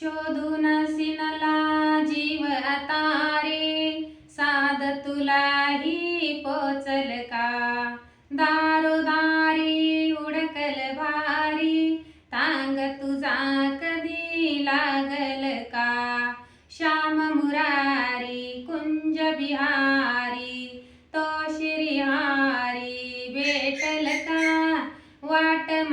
शोधून सिनला जीव आता रे. साध तुलाही पोचल का? दारोदारी उडकल भारी. तांग तुझा कधी लागल का? श्याम मुरारी कुंज बिहारी. तो श्रीहारी भेटल का? वाट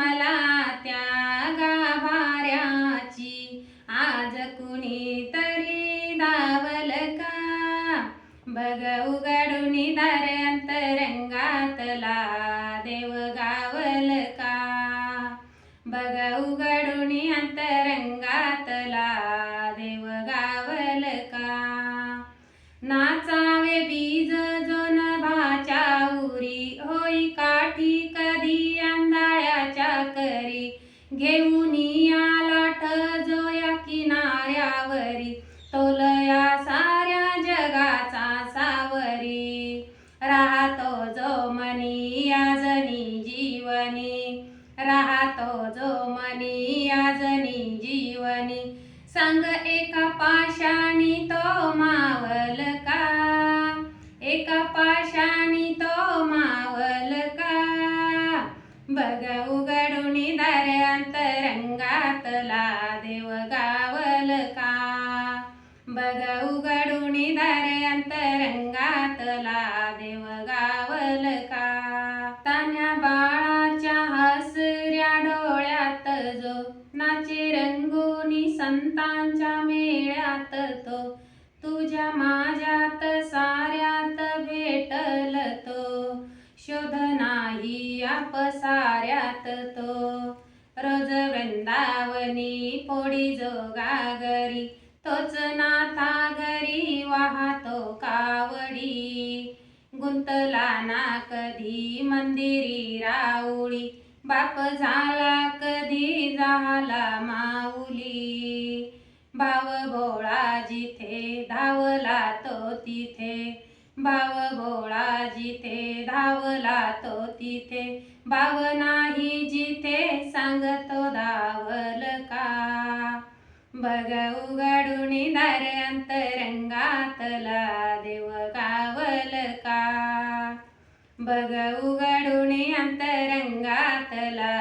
कुणी तरी धावल का बघ उघडून दार अंतरंगातला देव गावल का बघ उघडून अंतरंगातला देव गावल का नाचावे बीज जो नभाच्या उरी होई काठी कधी आंधळ्याच्या करी घेऊन तोलया साऱ्या जगाचा सावरी. राहतो जो मनी याजनी जीवनी. राहतो जो मनी याजनी जीवनी. संग एका पाशाणी तो मावल का? एका पाशाणी तो मावल का? बघ उघडून दर अंतरंगातला देवगा. बघा उघडून दार अंतरंगातला देव गावल का? तान्या बाळाच्या हसऱ्या डोळ्यात जो नाचे रंगोनी संतांच्या मेळ्यात तो. तुझ्या माझ्यात साऱ्यात भेटल तो. शोध नाही आपसाऱ्यात तो. रोज वृंदावनी पोडी जो गागरी तोच नाथा घरी वाहतो कावडी. गुंतला ना कधी मंदिरी राऊळी. बाप झाला कधी झाला माऊली. भाव भोळा जिथे धावला तो तिथे. भाव भोळा जिथे धावला तो तिथे. भाव नाही जिथे सांगतो धावल बघ उघडून दार अंतरंगातला देव गावल का? बघ उघडून अंतरंगातला